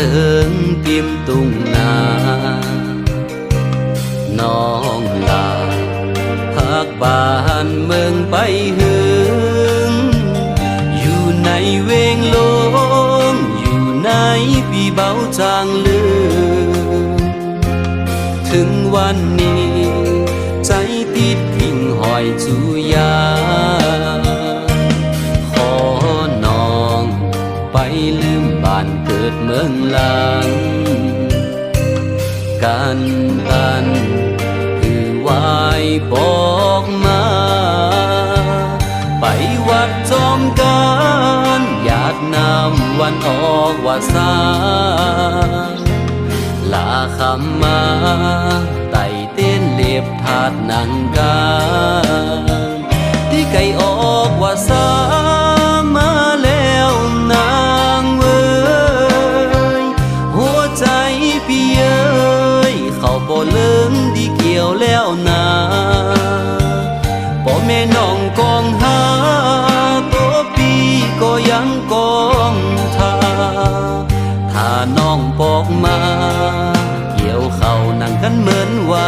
เลิงปิมตุงนาน้องลาพักบ้านเมืองไปหึงอยู่ในเวงโลงอยู่ในปีเบาจางลืมถึงวันนี้ ใจติดพิงหอยจูยา ลืมบ้านเกิดเมืองหลัง กันตันคือวายบอกมา ไปวัดจอมกันอยากนำวันออกว่าสาลาคำมาไต่เต้นเลียบถาดหนังกา แล้วนาพ่อแม่น้องกองหาตัวปีก็ยังกองทาถ้าน้องบอกมา เกี่ยวเขานั่งกันเหมือนว่า